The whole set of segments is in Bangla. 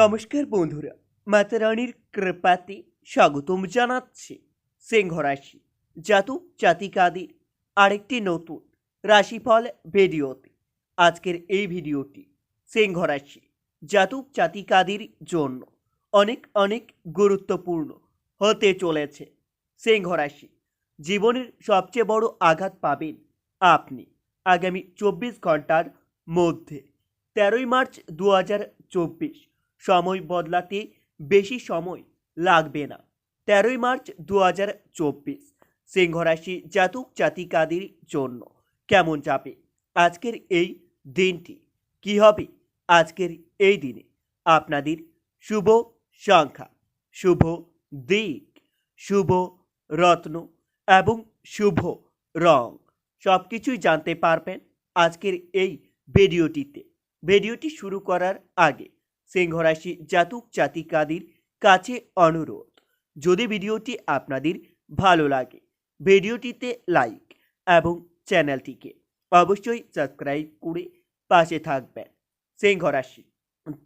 নমস্কার বন্ধুরা, মাতা রানীর কৃপাতে স্বাগতম জানাচ্ছি সিংহ রাশি জাতক জাতিকাদের আরেকটি নতুন রাশিফল ভিডিওতে। আজকের এই ভিডিওটি সিংহ রাশি জাতক জাতিকাদের জন্য অনেক অনেক গুরুত্বপূর্ণ হতে চলেছে। সিংহ রাশি জীবনের সবচেয়ে বড় আঘাত পাবেন আপনি আগামী চব্বিশ ঘণ্টার মধ্যে। তেরোই মার্চ দু হাজার চব্বিশ সময় বদলাতে বেশি সময় লাগবে না। তেরোই মার্চ দু হাজার চব্বিশ, সিংহরাশি জাতক জাতিকাদের জন্য কেমন যাবে? আজকের এই দিনটি কি হবে? আজকের এই দিনে আপনাদের শুভ সংখ্যা, শুভ দিক, শুভ রত্ন এবং শুভ রং সব কিছুই জানতে পারবেন আজকের এই ভিডিওটিতে। ভিডিওটি শুরু করার আগে সিংহরাশি জাতক জাতিকাদের কাছে অনুরোধ। যদি ভিডিওটি আপনাদের ভালো লাগে, ভিডিওটিতে লাইক এবং চ্যানেলটিকে অবশ্যই সাবস্ক্রাইব করে পাশে থাকবেন। সিংহরাশি,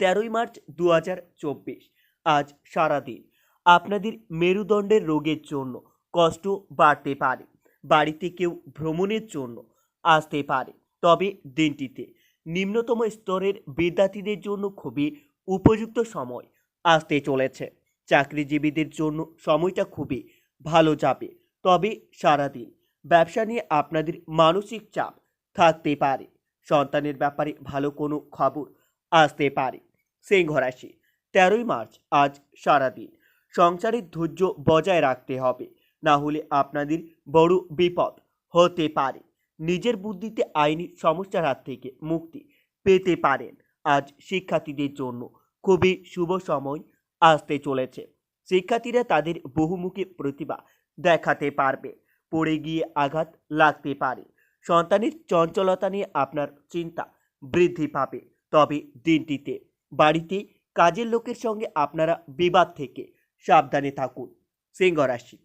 তেরোই মার্চ দু হাজার চব্বিশ, আজ সারাদিন আপনাদের মেরুদণ্ডের রোগের জন্য কষ্ট বাড়তে পারে, বাড়িতে কেউ ভ্রমণের জন্য আসতে পারে। তবে দিনটিতে নিম্নতম স্তরের বিদ্যার্থীদের জন্য খুবই উপযুক্ত সময় আসতে চলেছে। চাকরিজীবীদের জন্য সময়টা খুবই ভালো যাবে। তবে সারাদিন ব্যবসা নিয়ে আপনাদের মানসিক চাপ থাকতে পারে। সন্তানের ব্যাপারে ভালো কোনো খবর আসতে পারে। সিংহ রাশি, তেরোই মার্চ, আজ সারাদিন। সংসারের ধৈর্য বজায় রাখতে হবে। না হলে আপনাদের বড় বিপদ হতে পারে। নিজের বুদ্ধিতে আইনি সমস্যার হাত থেকে মুক্তি পেতে পারেন। আজ শিক্ষার্থীদের জন্য খুবই শুভ সময় আসতে চলেছে। শিক্ষার্থীরা তাদের বহুমুখী প্রতিভা দেখাতে পারবে, পড়ে গিয়ে আঘাত লাগতে পারে। সন্তানের চঞ্চলতা নিয়ে আপনার চিন্তা বৃদ্ধি পাবে। তবে দিনটিতে, বাড়িতে, কাজের লোকের সঙ্গে আপনারা বিবাদ থেকে সাবধানে থাকুন। সিংহ রাশি,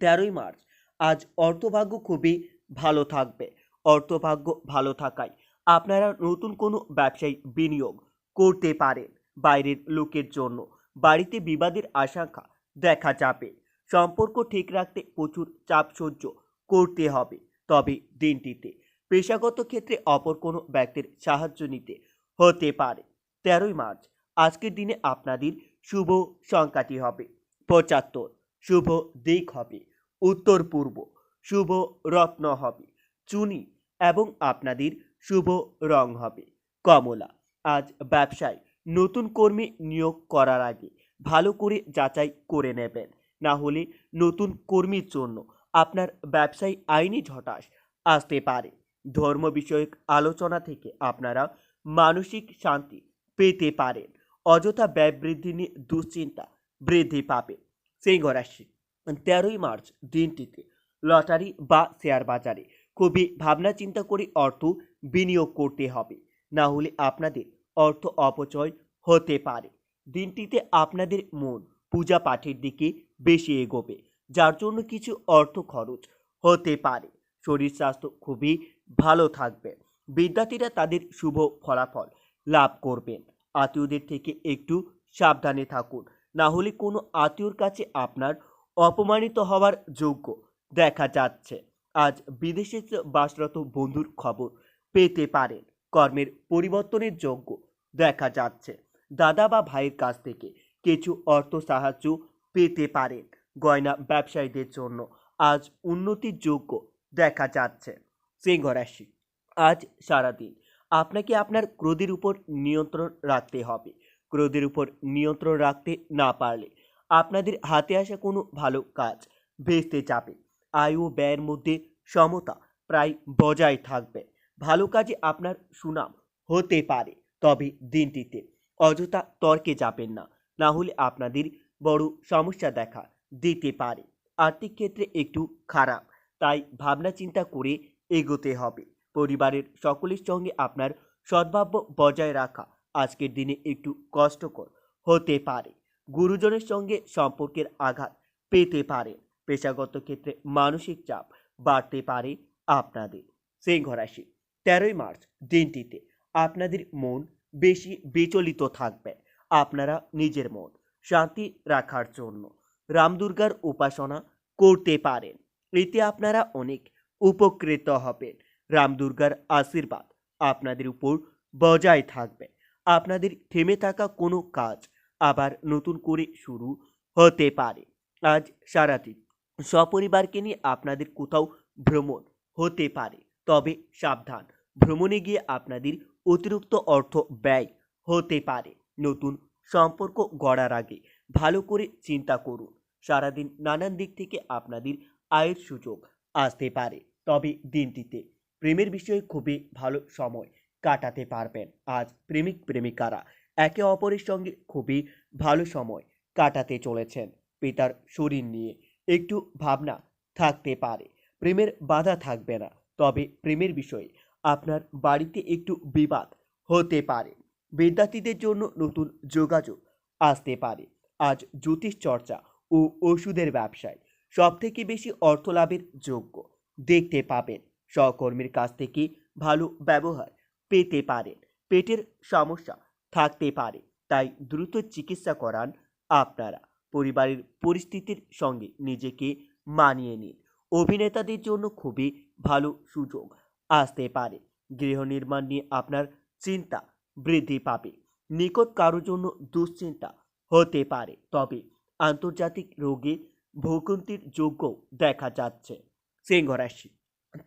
তেরোই মার্চ। আজ অর্থভাগ্য খুবই ভালো থাকবে। অর্থভাগ্য ভালো থাকায় আপনারা নতুন কোনো ব্যবসায়ী বিনিয়োগ করতে পারেন। বাইরের লোকের জন্য। বাড়িতে বিবাদের আশঙ্কা দেখা যাবে। সম্পর্ক ঠিক রাখতে প্রচুর চাপ সহ্য করতে হবে। তবে দিনটিতে পেশাগত ক্ষেত্রে অপর কোনো ব্যক্তির সাহায্য নিতে হতে পারে। তেরোই মার্চ, আজকের দিনে আপনাদের শুভ সংখ্যাটি হবে পঁচাত্তর। শুভ দিক হবে উত্তর পূর্ব। শুভ রত্ন হবে চুনি এবং আপনাদের শুভ রং হবে কমলা। আজ ব্যবসায় নতুন কর্মী নিয়োগ করার আগে ভালো করে যাচাই করে নেবেন। না হলে নতুন কর্মীর জন্য আপনার ব্যবসায় আইনি ঝটাস আসতে পারে। ধর্ম বিষয়ক আলোচনা থেকে আপনারা মানসিক শান্তি পেতে পারেন। অযথা ব্যয় বৃদ্ধি নিয়ে দুশ্চিন্তা বৃদ্ধি পাবে। সিংহ রাশি তেরোই মার্চ দিনটিতে লটারি বা শেয়ার বাজারে। খুবই ভাবনা চিন্তা করে অর্থ বিনিয়োগ করতে হবে। না হলে আপনাদের অর্থ অপচয় হতে পারে। দিনটিতে আপনাদের মন পূজা পাঠের দিকে বেশি এগোবে, যার জন্য কিছু অর্থ খরচ হতে পারে। শরীর স্বাস্থ্য খুবই ভালো থাকবে। বিদ্যার্থীরা তাদের শুভ ফলাফল লাভ করবেন। আত্মীয়দের থেকে একটু সাবধানে থাকুন। না হলে কোনো আত্মীয়র কাছে আপনার অপমানিত হওয়ার যোগ্য দেখা যাচ্ছে। আজ বিদেশে বাসরত বন্ধুর খবর পেতে পারেন। কর্মের পরিবর্তনের যোগ্য দেখা যাচ্ছে। দাদা বা ভাইয়ের কাছ থেকে কিছু অর্থ সাহায্য পেতে পারেন গয়না ব্যবসায়ীদের জন্য। আজ উন্নতির যোগ্য দেখা যাচ্ছে। সিংহ রাশি, আজ সারাদিন আপনাকে আপনার ক্রোধের উপর নিয়ন্ত্রণ রাখতে হবে। ক্রোধের উপর নিয়ন্ত্রণ রাখতে না পারলে আপনাদের হাতে আসা কোনো ভালো কাজ ভেস্তে যাবে। আয় ও ব্যয়ের মধ্যে সমতা প্রায় বজায় থাকবে। ভালো কাজে আপনার সুনাম হতে পারে। তবে দিনটিতে অযথা তর্কে যাবেন না। না হলে আপনাদের বড় সমস্যা দেখা দিতে পারে। আর্থিক ক্ষেত্রে একটু খারাপ, তাই ভাবনা চিন্তা করে এগোতে হবে। পরিবারের সকলের সঙ্গে আপনার সদ্ভাব্য বজায় রাখা আজকের দিনে একটু কষ্টকর হতে পারে। গুরুজনের সঙ্গে সম্পর্কের আঘাত পেতে পারেন পেশাগত ক্ষেত্রে মানসিক চাপ বাড়তে পারে আপনাদের। সিংহ রাশি তেরোই মার্চ দিনটিতে আপনাদের মন বেশি বিচলিত থাকবে। আপনারা নিজের মন শান্তি রাখার জন্য রামদুর্গার উপাসনা করতে পারেন। এতে আপনারা অনেক উপকৃত হবেন। রামদুর্গার আশীর্বাদ আপনাদের উপর বজায় থাকবে। আপনাদের থেমে থাকা কোনো কাজ আবার নতুন করে শুরু হতে পারে। আজ সারাদিন সপরিবারকে নিয়ে আপনাদের কোথাও ভ্রমণ হতে পারে। তবে সাবধান। ভ্রমণে গিয়ে আপনাদের অতিরিক্ত অর্থ ব্যয় হতে পারে। নতুন সম্পর্ক গড়ার আগে ভালো করে চিন্তা করুন। সারাদিন নানান দিক থেকে আপনাদের আয়ের সুযোগ আসতে পারে। তবে দিনটিতে প্রেমের বিষয়ে খুবই ভালো সময় কাটাতে পারবেন। আজ প্রেমিক প্রেমিকারা একে অপরের সঙ্গে খুবই ভালো সময় কাটাতে চলেছেন। পিতার শরীর নিয়ে একটু ভাবনা থাকতে পারে। প্রেমের বাধা থাকবে না। তবে প্রেমের বিষয়ে আপনার বাড়িতে একটু বিবাদ হতে পারে। বিদ্যার্থীদের জন্য নতুন যোগাযোগ আসতে পারে। আজ জ্যোতিষ চর্চা ও ওষুধের ব্যবসায় সব থেকে বেশি অর্থ লাভের যোগ্য। দেখতে পাবেন, সহকর্মীর কাছ থেকে ভালো ব্যবহার পেতে পারেন পেটের সমস্যা থাকতে পারে, তাই দ্রুত চিকিৎসা করান আপনারা। পরিবারের পরিস্থিতির সঙ্গে নিজেকে মানিয়ে নিন। অভিনেতাদের জন্য খুবই ভালো সুযোগ। আসতে পারে। গৃহ নির্মাণ নিয়ে আপনার চিন্তা বৃদ্ধি পাবে। নিকট কারোর জন্য দুশ্চিন্তা হতে পারে। তবে আন্তর্জাতিক রোগে ভোগান্তির যোগ্য দেখা যাচ্ছে। সিংহ রাশি,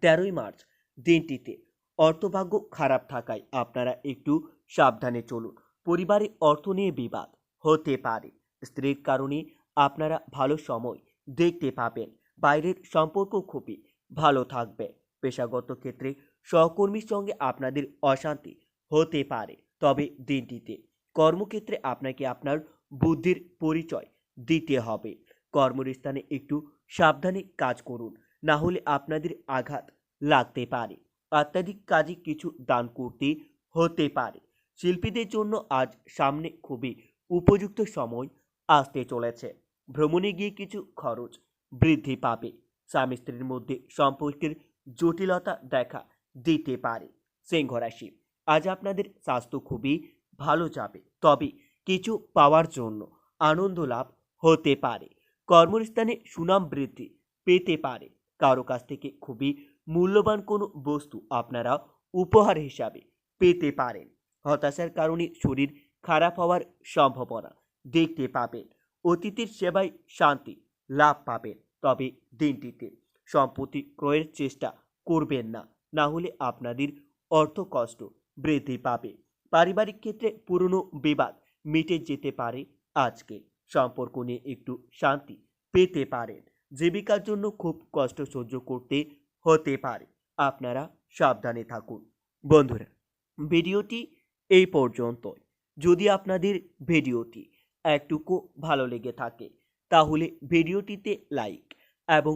তেরোই মার্চ দিনটিতে অর্থভাগ্য খারাপ থাকায় আপনারা একটু সাবধানে চলুন। পরিবারে অর্থ নিয়ে বিবাদ হতে পারে। স্ত্রীর কারণে আপনারা ভালো সময় দেখতে পাবেন। বাইরের সম্পর্ক খুবই ভালো থাকবে। পেশাগত ক্ষেত্রে সহকর্মীর সঙ্গে আপনাদের অশান্তি হতে পারে। তবে দিনটিতে কর্মক্ষেত্রে আপনাকে আপনার বুদ্ধির পরিচয় দিতে হবে। কর্মস্থানে একটু সাবধানে কাজ করুন, না হলে আপনাদের আঘাত লাগতে পারে। অত্যাধিক কাজে কিছু দান করতে হতে পারে। শিল্পীদের জন্য আজ সামনে খুবই উপযুক্ত সময় আসতে চলেছে। ভ্রমণে গিয়ে কিছু খরচ বৃদ্ধি পাবে। স্বামী স্ত্রীর মধ্যে সম্পর্কের জটিলতা দেখা দিতে পারে। সিংহ রাশি, আজ আপনাদের স্বাস্থ্য খুবই ভালো যাবে, তবে কিছু পাওয়ার জন্য আনন্দ লাভ হতে পারে। কর্মস্থানে সুনাম বৃদ্ধি পেতে পারে। কারও কাছ থেকে খুবই মূল্যবান কোনো বস্তু আপনারা উপহার হিসাবে পেতে পারেন। হতাশার কারণে শরীর খারাপ হওয়ার সম্ভাবনা দেখতে পাবেন। অতীতের সেবায় শান্তি লাভ পাবেন, তবে দিনটিতে সম্পত্তি ক্রয়ের চেষ্টা করবেন না। না হলে আপনাদের অর্থ কষ্ট বৃদ্ধি পাবে। পারিবারিক ক্ষেত্রে পুরনো বিবাদ মিটে যেতে পারে। আজকে সম্পর্ক নিয়ে একটু শান্তি পেতে পারেন। জীবিকার জন্য খুব কষ্ট সহ্য করতে হতে পারে। আপনারা সাবধানে থাকুন। বন্ধুরা, ভিডিওটি এই পর্যন্ত যদি আপনাদের ভিডিওটি একটুকু ভালো লেগে থাকে, তাহলে ভিডিওটিতে লাইক এবং